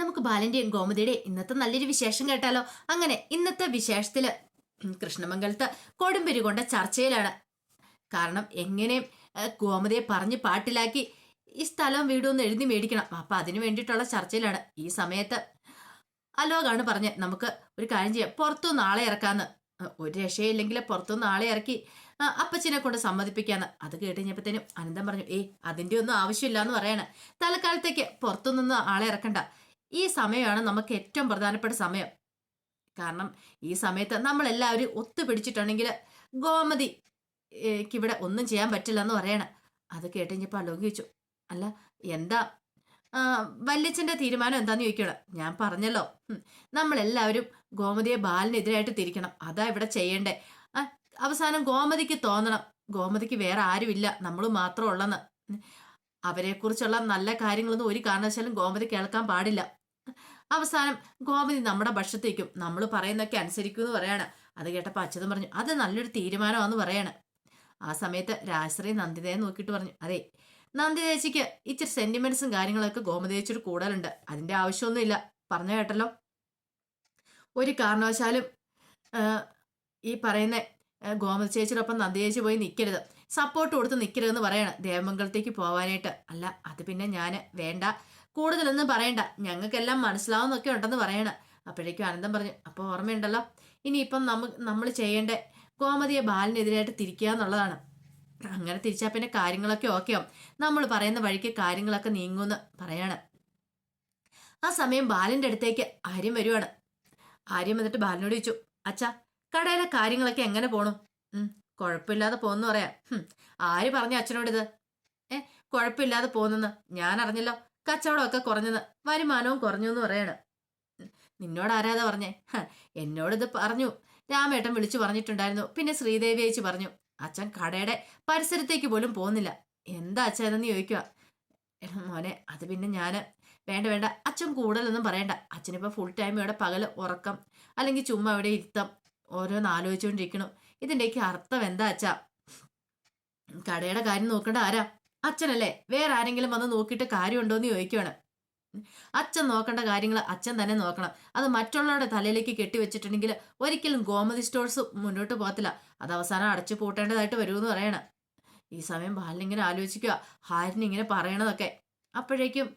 നമുക്ക് ബാലന്റെയും ഗോമതിയുടെയും ഇന്നത്തെ നല്ലൊരു വിശേഷം കേട്ടാലോ? അങ്ങനെ ഇന്നത്തെ വിശേഷത്തിൽ കൃഷ്ണമംഗലത്ത് കൊടുമ്പരി കൊണ്ട ചർച്ചയിലാണ്. കാരണം എങ്ങനെയും ഗോമതിയെ പറഞ്ഞ് പാട്ടിലാക്കി ഈ സ്ഥലം വീടും ഒന്ന് എഴുതി മേടിക്കണം. അപ്പൊ അതിനു വേണ്ടിയിട്ടുള്ള ചർച്ചയിലാണ്. ഈ സമയത്ത് അലോകാണ് പറഞ്ഞ് നമുക്ക് ഒരു കാര്യം ചെയ്യാം. പുറത്തു നാളെ ഇറക്കാന്ന്. ഒരു രക്ഷയില്ലെങ്കിൽ പുറത്തു നാളെ ഇറക്കി അപ്പച്ചിനെ അപ്പച്ചനെ കൊണ്ട് സമ്മതിപ്പിക്കാന്ന്. അത് കേട്ട് കഴിഞ്ഞപ്പോഴത്തേനും അനന്തം പറഞ്ഞു ഏയ് അതിന്റെ ഒന്നും ആവശ്യമില്ല എന്ന് പറയാണ്. തൽക്കാലത്തേക്ക് പുറത്തുനിന്ന് ആളെ ഇറക്കണ്ട. ഈ സമയമാണ് നമുക്ക് ഏറ്റവും പ്രധാനപ്പെട്ട സമയം. കാരണം ഈ സമയത്ത് നമ്മളെല്ലാവരും ഒത്തുപിടിച്ചിട്ടുണ്ടെങ്കിൽ ഗോമതി ഇവിടെ ഒന്നും ചെയ്യാൻ പറ്റില്ല എന്ന് പറയണ. അത് കേട്ട് കഴിഞ്ഞപ്പോൾ ആലോചിച്ചു അല്ല എന്താ? വല്യച്ഛന്റെ തീരുമാനം എന്താന്ന് ചോദിക്കണം ഞാൻ പറഞ്ഞല്ലോ നമ്മളെല്ലാവരും ഗോമതിയെ ബാലിനെതിരായിട്ട് തിരിക്കണം. അതാ ഇവിടെ ചെയ്യണ്ടേ. അവസാനം ഗോമതിക്ക് തോന്നണം. ഗോമതിക്ക് വേറെ ആരുമില്ല. നമ്മൾ മാത്രം ഉള്ളെന്ന്. അവരെക്കുറിച്ചുള്ള നല്ല കാര്യങ്ങളൊന്നും ഒരു കാരണവശാലും ഗോമതി കേൾക്കാൻ പാടില്ല. അവസാനം ഗോമതി നമ്മുടെ ഭക്ഷത്തേക്കും നമ്മൾ പറയുന്നൊക്കെ അനുസരിക്കും എന്ന് പറയാണ്. അത് കേട്ടപ്പോൾ അച്ഛതും പറഞ്ഞു അത് നല്ലൊരു തീരുമാനമാണെന്ന് പറയാണ്. ആ സമയത്ത് രാശ്രീ നന്ദിതയെ നോക്കിയിട്ട് പറഞ്ഞു അതെ നന്ദി ചേച്ചിക്ക് ഇച്ചിരി സെന്റിമെന്റ്സും കാര്യങ്ങളൊക്കെ ഗോമതി ചേച്ചിയുടെ കൂടുതലുണ്ട്. അതിന്റെ ആവശ്യമൊന്നുമില്ല. പറഞ്ഞു കേട്ടല്ലോ? ഒരു കാരണവശാലും ഈ പറയുന്ന ഗോമതി ചേച്ചിയോടൊപ്പം നന്ദി ചേച്ചി പോയി നിൽക്കരുത് സപ്പോർട്ട് കൊടുത്ത് നിൽക്കരുതെന്ന് പറയണം ദേവമംഗലത്തേക്ക് പോവാനായിട്ട്. അല്ല അത് പിന്നെ ഞാൻ വേണ്ട. കൂടുതലൊന്നും പറയണ്ട. ഞങ്ങൾക്കെല്ലാം മനസ്സിലാവുന്നൊക്കെ ഉണ്ടെന്ന് പറയണം. അപ്പോഴേക്കും ആനന്ദം പറഞ്ഞു അപ്പോൾ ഓർമ്മയുണ്ടല്ലോ. ഇനിയിപ്പം നമ്മ നമ്മൾ ചെയ്യേണ്ട ഗോമതിയെ ബാലിനെതിരായിട്ട് തിരിക്കുക എന്നുള്ളതാണ്. അങ്ങനെ തിരിച്ചാൽ പിന്നെ കാര്യങ്ങളൊക്കെ ഓക്കെയോ നമ്മൾ പറയുന്ന വഴിക്ക് കാര്യങ്ങളൊക്കെ നീങ്ങുമെന്ന് പറയാണ്. ആ സമയം ബാലിന്റെ അടുത്തേക്ക് ആര്യം വരുവാണ്. ആര്യം വന്നിട്ട് ബാലിനോട് ചോദിച്ചു അച്ഛാ കടയിലെ കാര്യങ്ങളൊക്കെ എങ്ങനെ പോണു? കുഴപ്പമില്ലാതെ പോകുന്നു പറയാം. ആര് പറഞ്ഞു അച്ഛനോടിത്? ഏ കുഴപ്പമില്ലാതെ പോകുന്നെന്ന് ഞാൻ അറിഞ്ഞല്ലോ കച്ചവടമൊക്കെ കുറഞ്ഞത് വരുമാനവും കുറഞ്ഞു എന്ന് പറയണ്. നിന്നോട് ആരാധ പറഞ്ഞേ എന്നോടിത് പറഞ്ഞു. രാമേട്ടൻ വിളിച്ചു പറഞ്ഞിട്ടുണ്ടായിരുന്നു. പിന്നെ ശ്രീദേവി അയച്ചു പറഞ്ഞു അച്ഛൻ കടയുടെ പരിസരത്തേക്ക് പോലും പോകുന്നില്ല. എന്താ അച്ഛൻ ഇതെന്ന് ചോദിക്കുക മോനെ അത് പിന്നെ ഞാൻ വേണ്ട വേണ്ട. അച്ഛൻ കൂടുതലൊന്നും പറയണ്ട. അച്ഛനിപ്പോൾ ഫുൾ ടൈം ഇവിടെ പകൽ ഉറക്കം അല്ലെങ്കിൽ ചുമ്മാ ഇവിടെ ഇരുത്തം ഓരോന്ന് ആലോചിച്ചുകൊണ്ടിരിക്കണം ഇതിന്റെയൊക്കെ അർത്ഥം എന്താ അച്ഛാ? കടയുടെ കാര്യം നോക്കേണ്ട ആരാ? അച്ഛനല്ലേ? വേറെ ആരെങ്കിലും വന്ന് നോക്കിയിട്ട് കാര്യമുണ്ടോ എന്ന് ചോദിക്കുവാണ്. അച്ഛൻ നോക്കേണ്ട കാര്യങ്ങൾ അച്ഛൻ തന്നെ നോക്കണം. അത് മറ്റുള്ളവരുടെ തലയിലേക്ക് കെട്ടിവെച്ചിട്ടുണ്ടെങ്കിൽ ഒരിക്കലും ഗോമതി സ്റ്റോഴ്സ് മുന്നോട്ട് പോകത്തില്ല. അത് അവസാനം അടച്ചു പൂട്ടേണ്ടതായിട്ട് വരുമെന്ന് പറയണം. ഈ സമയം ബാലിനിങ്ങനെ ആലോചിക്കുക. ഹാരിന് ഇങ്ങനെ പറയണതൊക്കെ. അപ്പോഴേക്കും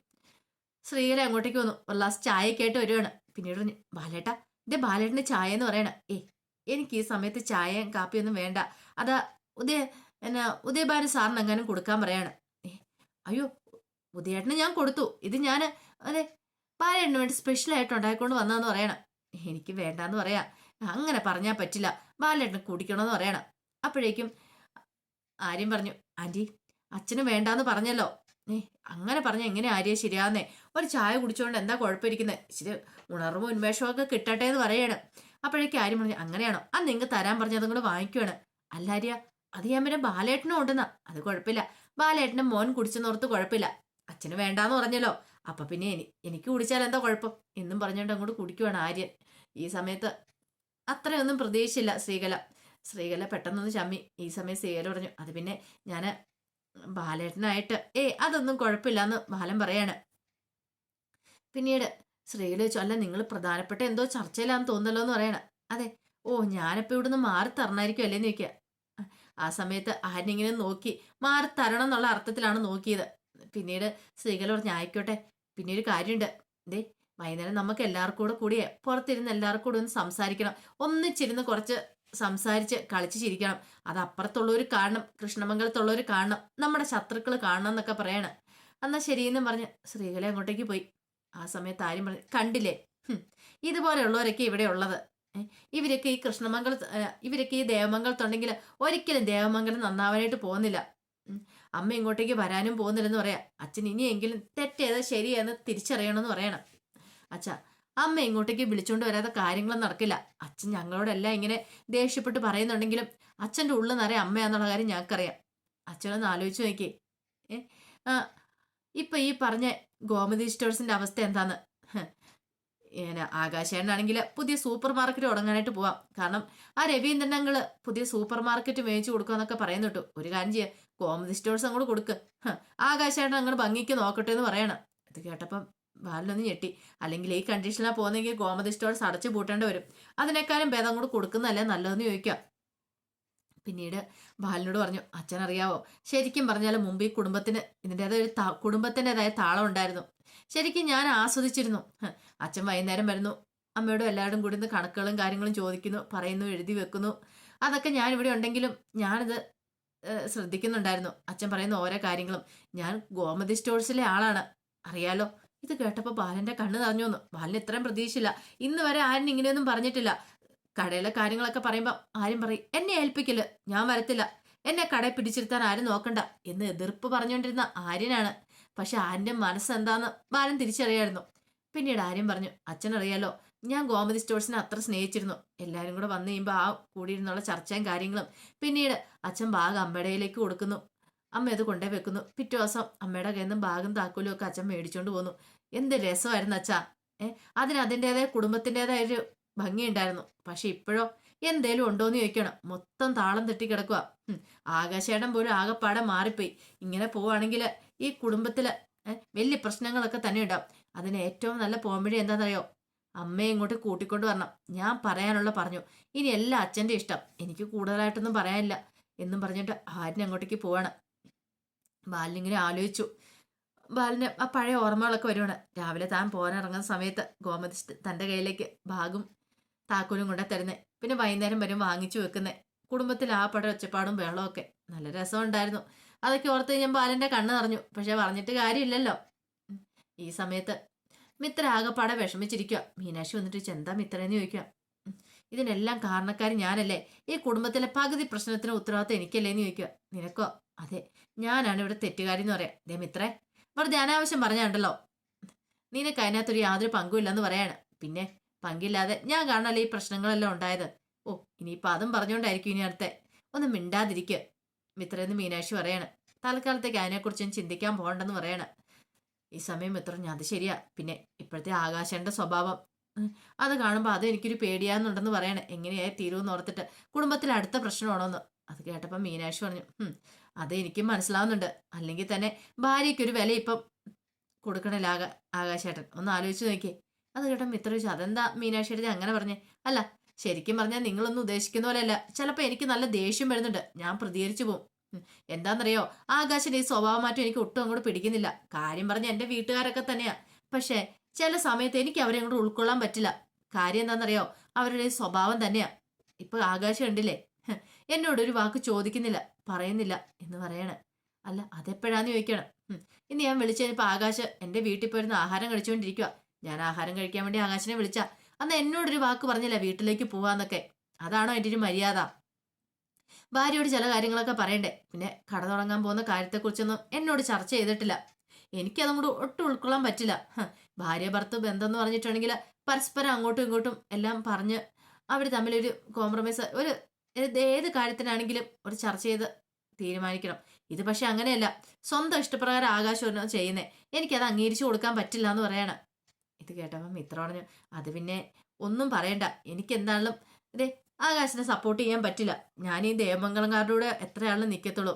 ശ്രീകല അങ്ങോട്ടേക്ക് വന്നു. ഒരു ഗ്ലാസ് ചായക്കായിട്ട് വരുവാണ്. പിന്നീട് പറഞ്ഞു ബാലേട്ട ഇതേ ബാലേട്ടന്റെ ചായ എന്ന് പറയണ. ഏ എനിക്ക് ഈ സമയത്ത് ചായയും കാപ്പിയൊന്നും വേണ്ട. അതാ ഉദയ എന്നാ ഉദയഭാനു സാറിന് എങ്ങാനും കൊടുക്കാൻ പറയാണ്. അയ്യോ ഉദയേട്ടന് ഞാൻ കൊടുത്തു. ഇത് ഞാൻ അതെ പാരേട്ടന് വേണ്ടി സ്പെഷ്യലായിട്ട് ഉണ്ടായിക്കൊണ്ട് വന്നതെന്ന് പറയണം. എനിക്ക് വേണ്ടാന്ന് പറയാം. അങ്ങനെ പറഞ്ഞാൽ പറ്റില്ല. ബാലേട്ടന് കുടിക്കണമെന്ന് പറയണം. അപ്പോഴേക്കും ആര്യം പറഞ്ഞു ആന്റി അച്ഛന് വേണ്ടാന്ന് പറഞ്ഞല്ലോ. ഏ അങ്ങനെ പറഞ്ഞ എങ്ങനെ ആര്യ ശരിയാന്നേ ഒരു ചായ കുടിച്ചുകൊണ്ട് എന്താ കുഴപ്പമിരിക്കുന്നത് ഇച്ചിരി ഉണർവും ഉന്മേഷവും ഒക്കെ കിട്ടട്ടെ എന്ന് പറയാണ്. അപ്പോഴേക്കും ആര്യം പറഞ്ഞു അങ്ങനെയാണോ? ആ നിങ്ങൾക്ക് തരാൻ പറഞ്ഞതും കൂടെ വാങ്ങിക്കുവാണ്. അല്ല ആര്യ അത് ഞാൻ പിന്നെ ബാലേട്ടനും ഉണ്ടെന്ന. അത് കുഴപ്പമില്ല. ബാലേട്ടനും മോൻ കുടിച്ചെന്നോർത്ത് കുഴപ്പമില്ല. അച്ഛന് വേണ്ടാന്ന് പറഞ്ഞല്ലോ. അപ്പൊ പിന്നെ എനി എനിക്ക് കുടിച്ചാൽ എന്താ കുഴപ്പം? എന്നും പറഞ്ഞുകൊണ്ട് അങ്ങോട്ട് കുടിക്കുവാണ് ആര്യൻ. ഈ സമയത്ത് അത്രയൊന്നും പ്രതീക്ഷിച്ചില്ല ശ്രീകല. ശ്രീകല പെട്ടെന്നൊന്ന് ചമ്മി. ഈ സമയം ശ്രീകല പറഞ്ഞു അത് പിന്നെ ഞാൻ ബാലേട്ടനായിട്ട് ഏ അതൊന്നും കുഴപ്പമില്ല എന്ന് ബാലൻ പറയാണ്. പിന്നീട് ശ്രീകല ചോദിച്ചു അല്ല നിങ്ങൾ പ്രധാനപ്പെട്ട എന്തോ ചർച്ചയിലാന്ന് തോന്നല്ലോ എന്ന് പറയണ. അതെ. ഓ ഞാനിപ്പോ ഇവിടുന്ന് മാറി തരണമായിരിക്കും അല്ലേന്ന് ചോദിക്കുക ആ സമയത്ത് ആരെങ്കിലും നോക്കി മാറി തരണം എന്നുള്ള അർത്ഥത്തിലാണ് നോക്കിയത്. പിന്നീട് സ്ത്രീകൾ പറഞ്ഞു ആയിക്കോട്ടെ പിന്നെ ഒരു കാര്യമുണ്ട്. ദേ വൈകുന്നേരം നമുക്ക് എല്ലാവർക്കും കൂടെ കൂടിയേ പുറത്തിരുന്ന് എല്ലാവർക്കും കൂടെ ഒന്ന് സംസാരിക്കണം. ഒന്നിച്ചിരുന്ന് കുറച്ച് സംസാരിച്ച് കളിച്ച് ചിരിക്കണം. അത് അപ്പുറത്തുള്ളവർ കാണണം കൃഷ്ണമംഗലത്തുള്ളവർ കാണണം നമ്മുടെ ശത്രുക്കൾ കാണണം എന്നൊക്കെ പറയാണ്. എന്നാൽ ശരിയെന്നും പറഞ്ഞ് സ്ത്രീകളെ അങ്ങോട്ടേക്ക് പോയി. ആ സമയത്ത് ആരും പറഞ്ഞു കണ്ടില്ലേ? ഇതുപോലെയുള്ളവരൊക്കെ ഇവിടെ ഉള്ളത്. ഇവരൊക്കെ ഈ കൃഷ്ണമംഗല ഇവരൊക്കെ ഈ ദേവമംഗലത്തുണ്ടെങ്കിൽ ഒരിക്കലും ദേവമംഗലം നന്നാവാനായിട്ട് പോകുന്നില്ല. അമ്മ ഇങ്ങോട്ടേക്ക് വരാനും പോകുന്നില്ലെന്ന് പറയാം. അച്ഛൻ ഇനിയെങ്കിലും തെറ്റേത് ശരിയെന്ന് തിരിച്ചറിയണമെന്ന് പറയണം. അച്ഛ അമ്മ ഇങ്ങോട്ടേക്ക് വിളിച്ചുകൊണ്ട് വരാത്ത കാര്യങ്ങളൊന്നും നടക്കില്ല. അച്ഛൻ ഞങ്ങളോടെല്ലാം ഇങ്ങനെ ദേഷ്യപ്പെട്ട് പറയുന്നുണ്ടെങ്കിലും അച്ഛന്റെ ഉള്ളിൽ നിറയെ അമ്മയാന്നുള്ള കാര്യം ഞങ്ങൾക്കറിയാം. അച്ഛനൊന്ന് ആലോചിച്ച് നോക്കി. ഏ ഇപ്പൊ ഈ പറഞ്ഞ ഗോമതി സ്റ്റോഴ്സിന്റെ അവസ്ഥ എന്താന്ന്? ഏന പുതിയ സൂപ്പർ മാർക്കറ്റ് തുടങ്ങാനായിട്ട് പോവാം. കാരണം ആ രവീന്ദ്രനങ്ങൾ പുതിയ സൂപ്പർ മാർക്കറ്റ് മേടിച്ചു കൊടുക്കാന്നൊക്കെ പറയുന്നു പറയുന്നുട്ടു ഒരു കാര്യം ചെയ്യാം. കോമഡി സ്റ്റോഴ്സ് അങ്ങോട്ട് കൊടുക്കുക ഹ്. അങ്ങനെ ഭംഗിക്ക് നോക്കട്ടെ എന്ന് പറയണം. ഇത് കേട്ടപ്പം ബാലിനൊന്നും ഞെട്ടി. അല്ലെങ്കിൽ ഈ കണ്ടീഷനിലാണ് പോകുന്നെങ്കിൽ കോമഡി സ്റ്റോഴ്സ് അടച്ചു പൂട്ടേണ്ടി വരും. അതിനേക്കാളും ഭേദം കൂടെ കൊടുക്കുന്നതല്ലേ നല്ലതെന്ന് ചോദിക്കാം. പിന്നീട് ബാലനോട് പറഞ്ഞു അച്ഛൻ അറിയാവോ ശരിക്കും പറഞ്ഞാൽ മുമ്പ് ഈ കുടുംബത്തിന് ഇതിന്റെതായ ഒരു കുടുംബത്തിന്റെതായ താളം ഉണ്ടായിരുന്നു. ശരിക്കും ഞാൻ ആസ്വദിച്ചിരുന്നു. അച്ഛൻ വൈകുന്നേരം വരുന്നു. അമ്മയോടും എല്ലാവരും കൂടി ഇന്ന് കണക്കുകളും കാര്യങ്ങളും ചോദിക്കുന്നു പറയുന്നു എഴുതി വെക്കുന്നു. അതൊക്കെ ഞാൻ ഇവിടെ ഉണ്ടെങ്കിലും ഞാനിത് ശ്രദ്ധിക്കുന്നുണ്ടായിരുന്നു. അച്ഛൻ പറയുന്ന ഓരോ കാര്യങ്ങളും. ഞാൻ ഗോമതി സ്റ്റോഴ്സിലെ ആളാണ്. അറിയാലോ? ഇത് കേട്ടപ്പോൾ ബാലന്റെ കണ്ണ് തറഞ്ഞു വന്നു. ബാലിന് ഇത്രയും പ്രതീക്ഷയില്ല. ഇന്ന് വരെ ആരും ഇങ്ങനെയൊന്നും പറഞ്ഞിട്ടില്ല. കടയിലെ കാര്യങ്ങളൊക്കെ പറയുമ്പോൾ ആരും പറയും എന്നെ ഏൽപ്പിക്കില്ല ഞാൻ വരത്തില്ല. എന്നെ കടയിൽ പിടിച്ചിരുത്താൻ ആരും നോക്കണ്ട. എന്ന് എതിർപ്പ് പറഞ്ഞുകൊണ്ടിരുന്ന ആര്യനാണ്. പക്ഷെ മനസ്സ് എന്താന്ന് ബാലൻ തിരിച്ചറിയായിരുന്നു. പിന്നീട് ആര്യം പറഞ്ഞു അച്ഛനറിയാലോ ഞാൻ ഗോമതി സ്റ്റോഴ്സിനെ അത്ര സ്നേഹിച്ചിരുന്നു. എല്ലാവരും കൂടെ വന്നു കഴിയുമ്പോൾ ആ കൂടിയിരുന്നുള്ള ചർച്ചയും കാര്യങ്ങളും പിന്നീട് അച്ഛൻ ബാഗ് അമ്മയുടെയിലേക്ക് കൊടുക്കുന്നു. അമ്മ അത് കൊണ്ടേ വെക്കുന്നു. പിറ്റേ ദിവസം അമ്മയുടെ കയ്യിൽ നിന്നും ബാഗും താക്കോലും ഒക്കെ അച്ഛൻ മേടിച്ചോണ്ട് പോന്നു. എന്ത് രസമായിരുന്നു അച്ഛാ. ഏഹ് അതിന് അതിന്റെതായ കുടുംബത്തിന്റെതായ ഒരു ഭംഗിയുണ്ടായിരുന്നു. പക്ഷെ ഇപ്പോഴോ എന്തേലും ഉണ്ടോന്ന് ചോദിക്കണം. മൊത്തം താളം തെറ്റി കിടക്കുക ആകാശേടം പോലും ആകെപ്പാടെ മാറിപ്പോയി. ഇങ്ങനെ പോവാണെങ്കിൽ ഈ കുടുംബത്തിൽ വലിയ പ്രശ്നങ്ങളൊക്കെ തന്നെ ഉണ്ടാവും. അതിന് ഏറ്റവും നല്ല പോംവഴി എന്താണെന്നറിയോ അമ്മയെ ഇങ്ങോട്ട് കൂട്ടിക്കൊണ്ട് വരണം. ഞാൻ പറയാനുള്ള പറഞ്ഞു. ഇനി എല്ലാം അച്ഛന്റെ ഇഷ്ടം. എനിക്ക് കൂടുതലായിട്ടൊന്നും പറയാനില്ല എന്നും പറഞ്ഞിട്ട് ആര്യൻ അങ്ങോട്ടേക്ക് പോവാണ്. ബാലിനിങ്ങനെ ആലോചിച്ചു. ബാലിന് ആ പഴയ ഓർമ്മകളൊക്കെ വരുവാണ്. രാവിലെ താൻ പോകാനിറങ്ങുന്ന സമയത്ത് ഗോമതി തന്റെ കയ്യിലേക്ക് ബാഗും താക്കോലും കൊണ്ട തരുന്നേ. പിന്നെ വൈകുന്നേരം വരും വാങ്ങിച്ചു വെക്കുന്നേ. കുടുംബത്തിൽ ആ പടം ഒച്ചപ്പാടും വെള്ളമൊക്കെ നല്ല രസമുണ്ടായിരുന്നു. അതൊക്കെ ഓർത്ത് ഞാൻ ബാലന്റെ കണ്ണ് നിറഞ്ഞു. പക്ഷെ പറഞ്ഞിട്ട് കാര്യമില്ലല്ലോ. ഈ സമയത്ത് മിത്ര ആകെപ്പാടെ വിഷമിച്ചിരിക്കുക മീനാക്ഷി വന്നിട്ട് എന്താ മിത്രയെന്ന് ചോദിക്കുക. ഇതിനെല്ലാം കാരണക്കാരി ഞാനല്ലേ. ഈ കുടുംബത്തിലെ പകുതി പ്രശ്നത്തിന് ഉത്തരവാദിത്തം എനിക്കല്ലേ എന്ന് ചോദിക്കുക നിനക്കോ? അതെ. ഞാനാണ് ഇവിടെ തെറ്റുകാരി എന്ന് പറയാം. ദേ മിത്രേ വെറുതെ അനാവശ്യം പറഞ്ഞാണ്ടല്ലോ. നിനക്ക് അതിനകത്തൊരു യാതൊരു പങ്കുമില്ലെന്ന് പറയാണ്. പിന്നെ? പങ്കില്ലാതെ ഞാൻ കാണാനല്ലേ ഈ പ്രശ്നങ്ങളെല്ലാം ഉണ്ടായത്? ഓ ഇനിയിപ്പോൾ അതും പറഞ്ഞുകൊണ്ടായിരിക്കും ഇനി അടുത്തെ. ഒന്ന് മിണ്ടാതിരിക്കുക മിത്രയെന്ന് മീനാക്ഷി പറയാണ്. തൽക്കാലത്തേക്ക് ഞാൻ ചിന്തിക്കാൻ പോകണ്ടെന്ന് പറയാണ്. ഈ സമയം മിത്രൻ ഞാൻ അത് ശരിയാ. പിന്നെ ഇപ്പോഴത്തെ ആകാശന്റെ സ്വഭാവം. അത് കാണുമ്പോൾ അത് എനിക്കൊരു പേടിയാന്നുണ്ടെന്ന് പറയണേ. എങ്ങനെയായി തീരുമെന്ന് ഓർത്തിട്ട് കുടുംബത്തിൽ അടുത്ത പ്രശ്നമാണോന്ന്. അത് കേട്ടപ്പോൾ മീനാക്ഷി പറഞ്ഞു "ഉം, അത് എനിക്കും മനസ്സിലാവുന്നുണ്ട്. അല്ലെങ്കിൽ തന്നെ ഭാര്യയ്ക്കൊരു വില ഇപ്പം കൊടുക്കണില്ല ആകാ ആകാശേട്ടൻ. ഒന്ന് ആലോചിച്ച് നോക്കിയേ. അത് കേട്ടോ മിത്ര ചോദിച്ചു അതെന്താ മീനാക്ഷി അങ്ങനെ പറഞ്ഞേ? അല്ല ശരിക്കും പറഞ്ഞാൽ നിങ്ങളൊന്നും ഉദ്ദേശിക്കുന്ന പോലെയല്ല. ചിലപ്പോൾ എനിക്ക് നല്ല ദേഷ്യം വരുന്നുണ്ട്. ഞാൻ പ്രതികരിച്ചു പോകും. എന്താണെന്നറിയോ ആകാശിന്റെ ഈ സ്വഭാവമാറ്റം എനിക്ക് ഒട്ടും അങ്ങോട്ട് പിടിക്കുന്നില്ല. കാര്യം പറഞ്ഞ എന്റെ വീട്ടുകാരൊക്കെ തന്നെയാ. പക്ഷേ ചില സമയത്ത് എനിക്ക് അവരെ അങ്ങോട്ട് ഉൾക്കൊള്ളാൻ പറ്റില്ല. കാര്യം എന്താണെന്നറിയോ അവരുടെ സ്വഭാവം തന്നെയാ. ഇപ്പൊ ആകാശം ഉണ്ടില്ലേ എന്നോട് ഒരു വാക്ക് ചോദിക്കുന്നില്ല പറയുന്നില്ല എന്ന് പറയണേ. അല്ല അതെപ്പോഴാന്ന് ചോദിക്കണം. ഇന്ന് ഞാൻ വിളിച്ചു കഴിഞ്ഞപ്പോ ആകാശ് എന്റെ വീട്ടിൽ പോയിരുന്ന ആഹാരം കഴിച്ചുകൊണ്ടിരിക്കുക ഞാൻ ആഹാരം കഴിക്കാൻ വേണ്ടി ആകാശിനെ വിളിച്ച. അന്ന് എന്നോടൊരു വാക്ക് പറഞ്ഞില്ല വീട്ടിലേക്ക് പോവാന്നൊക്കെ. അതാണോ എന്റെ ഒരു മര്യാദ? ഭാര്യയോട് ചില കാര്യങ്ങളൊക്കെ പറയണ്ടേ. പിന്നെ കട തുടങ്ങാൻ പോകുന്ന കാര്യത്തെക്കുറിച്ചൊന്നും എന്നോട് ചർച്ച ചെയ്തിട്ടില്ല. എനിക്കതും കൂടെ ഒട്ടും ഉൾക്കൊള്ളാൻ പറ്റില്ല. ഭാര്യ ഭർത്ത ബന്ധം എന്ന് പറഞ്ഞിട്ടുണ്ടെങ്കിൽ പരസ്പരം അങ്ങോട്ടും ഇങ്ങോട്ടും എല്ലാം പറഞ്ഞ് അവർ തമ്മിലൊരു കോംപ്രമൈസ് ഒരു ഏത് കാര്യത്തിനാണെങ്കിലും ഒരു ചർച്ച ചെയ്ത് തീരുമാനിക്കണം. ഇത് പക്ഷെ അങ്ങനെയല്ല. സ്വന്തം ഇഷ്ടപ്രകാരം ആകാശം ചെയ്യുന്നേ. എനിക്കത് അംഗീകരിച്ചു കൊടുക്കാൻ പറ്റില്ല എന്ന് പറയണം. ഇത് കേട്ടപ്പം മിത്ര പറഞ്ഞു അത് പിന്നെ ഒന്നും പറയണ്ട. എനിക്ക് എന്താണെങ്കിലും ഇതേ ആകാശിനെ സപ്പോർട്ട് ചെയ്യാൻ പറ്റില്ല. ഞാൻ ഈ ദേവമംഗളംകാരുടെ കൂടെ എത്രയാളും നിൽക്കത്തുള്ളൂ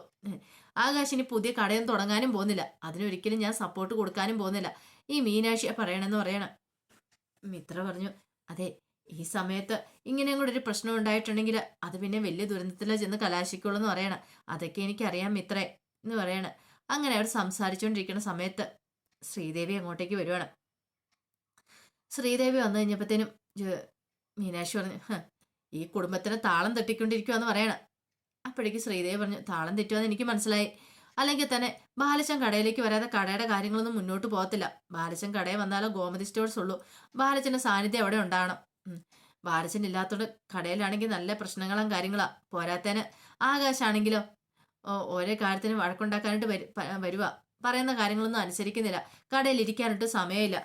ആകാശിന് പുതിയ കടയൊന്നും തുടങ്ങാനും പോകുന്നില്ല. അതിനൊരിക്കലും ഞാൻ സപ്പോർട്ട് കൊടുക്കാനും പോകുന്നില്ല. ഈ മീനാക്ഷിയെ പറയണമെന്ന് പറയണം. മിത്ര പറഞ്ഞു അതെ ഈ സമയത്ത് ഇങ്ങനെ കൂടെ ഒരു പ്രശ്നം ഉണ്ടായിട്ടുണ്ടെങ്കിൽ അത് പിന്നെ വലിയ ദുരന്തത്തിലാണ് ചെന്ന് കലാശിക്കുള്ളൂ എന്ന് പറയണം. അതൊക്കെ എനിക്കറിയാം മിത്രേ എന്ന് പറയണം. അങ്ങനെ അവർ സംസാരിച്ചുകൊണ്ടിരിക്കുന്ന സമയത്ത് ശ്രീദേവി അങ്ങോട്ടേക്ക് വരുവാണ്. ശ്രീദേവി വന്നു കഴിഞ്ഞപ്പോഴത്തേനും മീനാക്ഷി പറഞ്ഞു ഈ കുടുംബത്തിന് താളം തെറ്റിക്കൊണ്ടിരിക്കുവാന്ന് പറയണം. അപ്പോഴേക്ക് ശ്രീദേവി പറഞ്ഞു താളം തെറ്റുമെന്ന് എനിക്ക് മനസ്സിലായി. അല്ലെങ്കിൽ തന്നെ ബാലച്ചൻ കടയിലേക്ക് വരാതെ കടയുടെ കാര്യങ്ങളൊന്നും മുന്നോട്ട് പോകത്തില്ല. ബാലച്ചൻ കടയിൽ വന്നാലോ ഗോമതി സ്റ്റോഴ്സ് ഉള്ളൂ. ബാലച്ചന്റെ സാന്നിധ്യം അവിടെ ഉണ്ടാകണം. ബാലശൻ ഇല്ലാത്തോണ്ട് കടയിലാണെങ്കിൽ നല്ല പ്രശ്നങ്ങളും കാര്യങ്ങളാ. പോരാത്തേന് ആകാശാണെങ്കിലോ ഓരോ കാര്യത്തിനും വഴക്കുണ്ടാക്കാനായിട്ട് വരു പറയുന്ന കാര്യങ്ങളൊന്നും അനുസരിക്കുന്നില്ല. കടയിൽ ഇരിക്കാനായിട്ട് സമയമില്ല.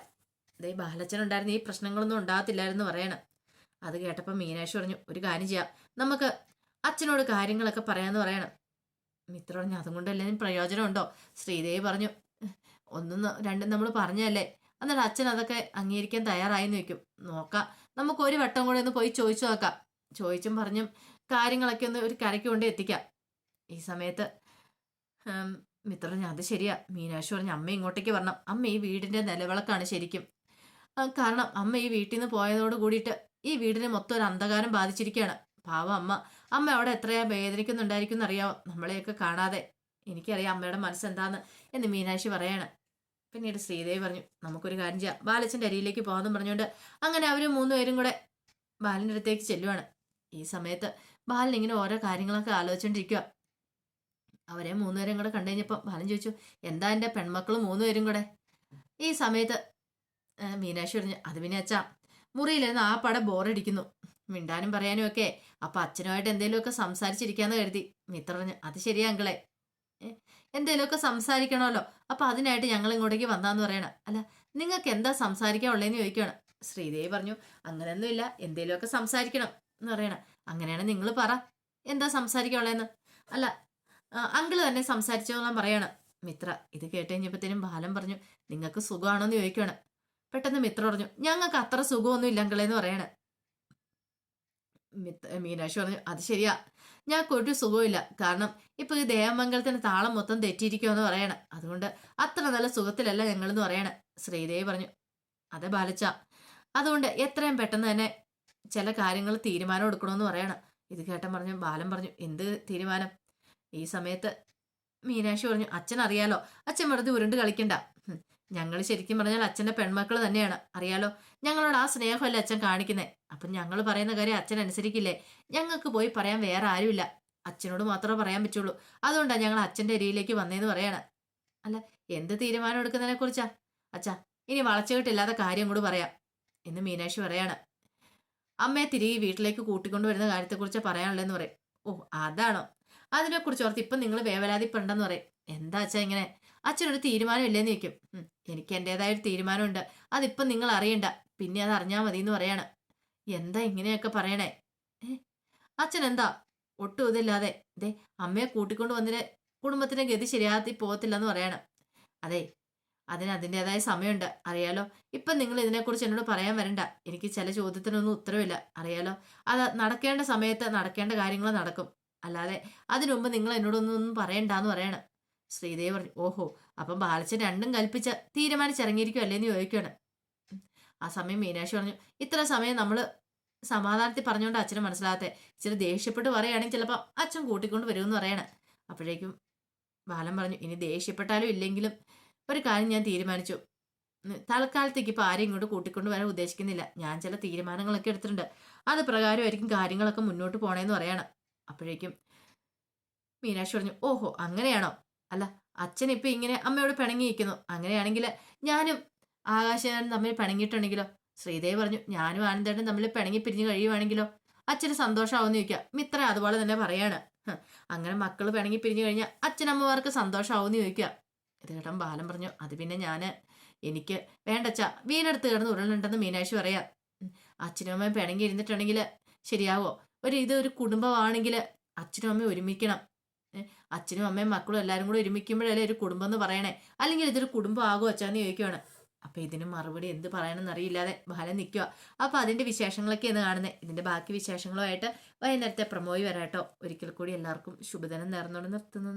അതേ ബാലച്ചൻ ഉണ്ടായിരുന്ന ഈ പ്രശ്നങ്ങളൊന്നും ഉണ്ടാകത്തില്ലായിരുന്നു പറയണം. അത് കേട്ടപ്പോൾ മീനാക്ഷി പറഞ്ഞു ഒരു കാര്യം ചെയ്യാം. നമുക്ക് അച്ഛനോട് കാര്യങ്ങളൊക്കെ പറയാമെന്ന് പറയണം. മിത്ര പറഞ്ഞു അതും കൊണ്ടല്ലേ പ്രയോജനമുണ്ടോ? ശ്രീദേവി പറഞ്ഞു ഒന്നും രണ്ടും നമ്മൾ പറഞ്ഞല്ലേ എന്നിട്ട് അച്ഛൻ അതൊക്കെ അംഗീകരിക്കാൻ തയ്യാറായി വെക്കും നോക്കാം നമുക്ക് ഒരു വട്ടം കൂടെ ഒന്ന് പോയി ചോദിച്ചു നോക്കാം. ചോദിച്ചും പറഞ്ഞും കാര്യങ്ങളൊക്കെ ഒന്ന് ഒരു കരയ്ക്ക് കൊണ്ട് എത്തിക്കാം. ഈ സമയത്ത് മിത്ര പറഞ്ഞു അത് ശരിയാ. മീനാക്ഷി പറഞ്ഞു അമ്മ ഇങ്ങോട്ടേക്ക് വരണം. അമ്മ ഈ വീടിന്റെ നിലവിളക്കാണ് ശരിക്കും. കാരണം അമ്മ ഈ വീട്ടിൽ നിന്ന് പോയതോട് കൂടിയിട്ട് ഈ വീടിന് മൊത്തം ഒരു അന്ധകാരം ബാധിച്ചിരിക്കുകയാണ് പാവം അമ്മ. അമ്മ അവിടെ എത്രയാ വേദനിക്കുന്നുണ്ടായിരിക്കും എന്നറിയാമോ നമ്മളെയൊക്കെ കാണാതെ. എനിക്കറിയാം അമ്മയുടെ മനസ്സെന്താന്ന് എന്ന് മീനാക്ഷി പറയാണ്. പിന്നീട് ശ്രീദേവി പറഞ്ഞു നമുക്കൊരു കാര്യം ചെയ്യാം. ബാലച്ചന്റെ അരിയിലേക്ക് പോകാമെന്ന് പറഞ്ഞുകൊണ്ട് അങ്ങനെ അവർ മൂന്നുപേരും കൂടെ ബാലന്റെ അടുത്തേക്ക് ചെല്ലുവാണ്. ഈ സമയത്ത് ബാലൻ ഇങ്ങനെ ഓരോ കാര്യങ്ങളൊക്കെ ആലോചിച്ചുകൊണ്ടിരിക്കുക അവരെ മൂന്നുപേരും കൂടെ കണ്ടു കഴിഞ്ഞപ്പോൾ ബാലൻ ചോദിച്ചു എന്താ എന്റെ പെൺമക്കൾ മൂന്നുപേരും കൂടെ? ഈ സമയത്ത് മീനാക്ഷി പറഞ്ഞു അത് പിന്നെ അച്ഛാ മുറിയിലിരുന്ന് ആ പടം ബോറടിക്കുന്നു. മിണ്ടാനും പറയാനും ഒക്കെ. അപ്പൊ അച്ഛനുമായിട്ട് എന്തെങ്കിലുമൊക്കെ സംസാരിച്ചിരിക്കാന്ന് കരുതി. മിത്ര പറഞ്ഞു അത് ശരിയാ അങ്കിളെ. എന്തെങ്കിലുമൊക്കെ സംസാരിക്കണമല്ലോ. അപ്പൊ അതിനായിട്ട് ഞങ്ങൾ ഇങ്ങോട്ടേക്ക് വന്നാന്ന് പറയണ. അല്ല നിങ്ങൾക്ക് എന്താ സംസാരിക്കാൻ സംസാരിക്കാനുള്ളതെന്ന് ചോദിക്കുകയാണ് ശ്രീദേവി പറഞ്ഞു അങ്ങനെയൊന്നുമില്ല എന്തെങ്കിലുമൊക്കെ സംസാരിക്കണം എന്ന് പറയണ. അങ്ങനെയാണ് നിങ്ങൾ പറ. എന്താ സംസാരിക്കാനുള്ളതെന്ന് അല്ല അങ്കിൾ തന്നെ സംസാരിച്ചോളാൻ പറയണം. മിത്ര ഇത് കേട്ട് കഴിഞ്ഞപ്പോഴത്തേനും ബാലൻ പറഞ്ഞു നിങ്ങൾക്ക് സുഖമാണോ എന്ന് ചോദിക്കുകയാണ് പെട്ടെന്ന് മിത്ര പറഞ്ഞു ഞങ്ങൾക്ക് അത്ര സുഖമൊന്നും ഇല്ലെങ്കിലേ എന്ന് പറയണ മീനാക്ഷി പറഞ്ഞു അത് ശരിയാ. ഞങ്ങൾക്ക് ഒരു സുഖമില്ല കാരണം ഇപ്പൊ ഈ ദേവമംഗലത്തിന് താളം മൊത്തം തെറ്റിയിരിക്കുമെന്ന് പറയണ. അതുകൊണ്ട് അത്ര നല്ല സുഖത്തിലല്ല ഞങ്ങളെന്ന് പറയണ. ശ്രീദേവി പറഞ്ഞു അതെ ബാലച്ച. അതുകൊണ്ട് എത്രയും പെട്ടെന്ന് തന്നെ ചില കാര്യങ്ങൾ തീരുമാനം എടുക്കണമെന്ന് പറയണം. ഇത് കേട്ടൻ പറഞ്ഞു ബാലൻ പറഞ്ഞു എന്ത് തീരുമാനം? ഈ സമയത്ത് മീനാക്ഷി പറഞ്ഞു അച്ഛൻ അറിയാലോ അച്ഛൻ വെറുതെ ഉരുണ്ട് കളിക്കണ്ട. ഞങ്ങൾ ശരിക്കും പറഞ്ഞാൽ അച്ഛന്റെ പെൺമക്കൾ തന്നെയാണ്. അറിയാലോ? ഞങ്ങളോട് ആ സ്നേഹമല്ല അച്ഛൻ കാണിക്കുന്നത് അപ്പം ഞങ്ങൾ പറയുന്ന കാര്യം അച്ഛൻ അനുസരിക്കില്ലേ? ഞങ്ങൾക്ക് പോയി പറയാൻ വേറെ ആരുമില്ല. അച്ഛനോട് മാത്രമേ പറയാൻ പറ്റുള്ളൂ. അതുകൊണ്ടാണ് ഞങ്ങൾ അച്ഛന്റെ അരിയിലേക്ക് വന്നേന്ന് പറയാണ്. അല്ല എന്ത് തീരുമാനം എടുക്കുന്നതിനെ കുറിച്ചാ? അച്ഛാ ഇനി വളച്ചുകെട്ടില്ലാത്ത കാര്യം കൂടി പറയാം. എന്ന് മീനാക്ഷി പറയാണ്. അമ്മയെ തിരികെ വീട്ടിലേക്ക് കൂട്ടിക്കൊണ്ടുവരുന്ന കാര്യത്തെക്കുറിച്ച് പറയാനുള്ളതെന്ന് പറയും. ഓ അതാണോ? അതിനെക്കുറിച്ച് ഓർത്ത് ഇപ്പം നിങ്ങൾ വേവലാതിപ്പുണ്ടെന്ന് പറയും. എന്താ അച്ഛാ ഇങ്ങനെ? അച്ഛനൊരു തീരുമാനം ഇല്ലെന്ന് ചോദിക്കും എനിക്ക് എന്റെതായ ഒരു തീരുമാനമുണ്ട്. അതിപ്പം നിങ്ങൾ അറിയണ്ട. പിന്നെ അത് അറിഞ്ഞാൽ മതി എന്ന് പറയാണ്. എന്താ ഇങ്ങനെയൊക്കെ പറയണേ? അച്ഛൻ എന്താ ഒട്ടും ഇതില്ലാതെ. ദേ അമ്മയെ കൂട്ടിക്കൊണ്ട് വന്നിട്ട് കുടുംബത്തിന്റെ ഗതി ശരിയാത്തി പോകത്തില്ലെന്ന് പറയാണ്. അതെ അതിന് അതിന്റെതായ സമയമുണ്ട്. അറിയാലോ ഇപ്പം നിങ്ങൾ ഇതിനെക്കുറിച്ച് എന്നോട് പറയാൻ വരണ്ട. എനിക്ക് ചില ചോദ്യത്തിനൊന്നും ഉത്തരവില്ല. അറിയാലോ അത് നടക്കേണ്ട സമയത്ത് നടക്കേണ്ട കാര്യങ്ങൾ നടക്കും. അല്ലാതെ അതിനുമുമ്പ് നിങ്ങൾ എന്നോടൊന്നും ഒന്നും പറയണ്ടെന്ന് പറയാണ്. ശ്രീദേവി പറഞ്ഞു ഓഹോ അപ്പം ബാലച്ചൻ രണ്ടും കൽപ്പിച്ച തീരുമാനിച്ചിറങ്ങിയിരിക്കും അല്ലേന്ന് ചോദിക്കുകയാണ് ആ സമയം മീനാക്ഷി പറഞ്ഞു ഇത്ര സമയം നമ്മൾ സമാധാനത്തിൽ പറഞ്ഞുകൊണ്ട് അച്ഛന് മനസ്സിലാകത്തെ. ഇച്ചിരി ദേഷ്യപ്പെട്ട് പറയുകയാണെങ്കിൽ ചിലപ്പോൾ അച്ഛൻ കൂട്ടിക്കൊണ്ട് വരുമെന്ന് പറയണം. അപ്പോഴേക്കും ബാലൻ പറഞ്ഞു ഇനി ദേഷ്യപ്പെട്ടാലും ഇല്ലെങ്കിലും ഒരു കാര്യം ഞാൻ തീരുമാനിച്ചു. തൽക്കാലത്തേക്ക് ഇപ്പോൾ ആരെയും ഇങ്ങോട്ട് കൂട്ടിക്കൊണ്ട് വരാൻ ഉദ്ദേശിക്കുന്നില്ല. ഞാൻ ചില തീരുമാനങ്ങളൊക്കെ എടുത്തിട്ടുണ്ട്. അത് പ്രകാരമായിരിക്കും കാര്യങ്ങളൊക്കെ മുന്നോട്ട് പോണേന്ന് പറയണം. അപ്പോഴേക്കും മീനാക്ഷി പറഞ്ഞു ഓഹോ അങ്ങനെയാണോ? അല്ല അച്ഛൻ ഇപ്പൊ ഇങ്ങനെ അമ്മയോട് പിണങ്ങിയിരിക്കുന്നു. അങ്ങനെയാണെങ്കിൽ ഞാനും ആകാശനും തമ്മിൽ പിണങ്ങിയിട്ടുണ്ടെങ്കിലോ? ശ്രീദേവി പറഞ്ഞു ഞാനും ആനന്ദേട്ടനും തമ്മിൽ പിണങ്ങി പിരിഞ്ഞു കഴിയുവാണെങ്കിലോ? അച്ഛന് സന്തോഷമാവുമെന്ന് ചോദിക്കുക. മിത്ര അതുപോലെ തന്നെ പറയാണ്. അങ്ങനെ മക്കൾ പിണങ്ങി പിരിഞ്ഞു കഴിഞ്ഞാൽ അച്ഛനമ്മമാർക്ക് സന്തോഷമാവുമെന്ന് ചോദിക്കുക. ഇത് കേട്ടൻ ബാലൻ പറഞ്ഞു അത് പിന്നെ ഞാൻ എനിക്ക് വേണ്ടച്ച വീണെടുത്ത് കിടന്ന് ഉരുളുണ്ടെന്ന് മീനാക്ഷി പറയാം. അച്ഛനും അമ്മയും പിണങ്ങി ഇരുന്നിട്ടുണ്ടെങ്കിൽ ശരിയാവോ? ഒരു ഇത് ഒരു കുടുംബമാണെങ്കിൽ അച്ഛനും അമ്മയും ഒരുമിക്കണം. അച്ഛനും അമ്മയും മക്കളും എല്ലാവരും കൂടെ ഒരുമിക്കുമ്പോഴല്ലേ ഒരു കുടുംബം എന്ന് പറയണേ? അല്ലെങ്കിൽ ഇതൊരു കുടുംബം ആകുമോ അച്ഛാന്ന് ചോദിക്കുവാണ്. അപ്പൊ ഇതിന് മറുപടി എന്ത് പറയണമെന്ന് അറിയില്ലാതെ ബാലൻ നിൽക്കുക അപ്പൊ അതിന്റെ വിശേഷങ്ങളൊക്കെയാണ് കാണുന്നത് ഇതിന്റെ ബാക്കി വിശേഷങ്ങളുമായിട്ട് വൈകുന്നേരത്തെ പ്രമോയി വരാട്ടോ. ഒരിക്കൽ കൂടി എല്ലാവർക്കും ശുഭദിനം നേർന്നോട് നിർത്തുന്നു.